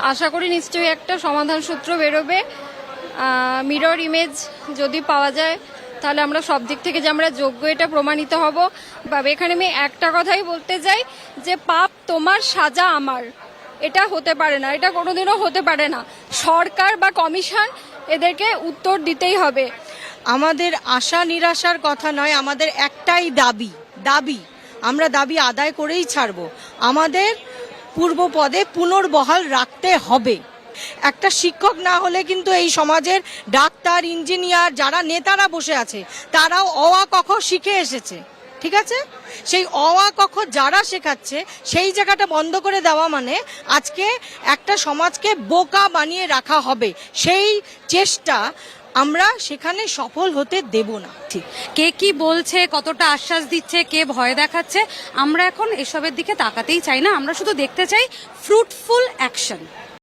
আশা করি নিশ্চয়ই একটা সমাধান সূত্র বেরোবে। মিরর ইমেজ যদি পাওয়া যায়, তাহলে আমরা সব দিক থেকে যে আমরা যোগ্য, এটা প্রমাণিত হব। বা এখানে আমি একটা কথাই বলতে চাই, যে পাপ তোমার সাজা আমার। এটা হতে পারে না, এটা কোনোদিনও হতে পারে না। সরকার বা কমিশন এদেরকে উত্তর দিতেই হবে। আমাদের আশা নিরাশার কথা নয়, আমাদের একটাই দাবি দাবি। আমরা দাবি আদায় করেই ছাড়ব। আমাদের পূর্ব পদে পুনর্বহাল রাখতে হবে। একটা শিক্ষক না হলে কিন্তু এই সমাজের ডাক্তার, ইঞ্জিনিয়ার যারা নেতারা বসে আছে, তারাও অওয়া কখ শিখে এসেছে, ঠিক আছে? সেই অওয়া কখ যারা শেখাচ্ছে, সেই জায়গাটা বন্ধ করে দেওয়া মানে আজকে একটা সমাজকে বোকা বানিয়ে রাখা হবে। সেই চেষ্টা আমরা সেখানে সফল হতে দেব না। ঠিক কে কি বলছে, কতটা আশ্বাস দিচ্ছে, কে ভয় দেখাচ্ছে, আমরা এখন এসবের দিকে তাকাতেই চাই না। আমরা শুধু দেখতে চাই ফ্রুটফুল অ্যাকশন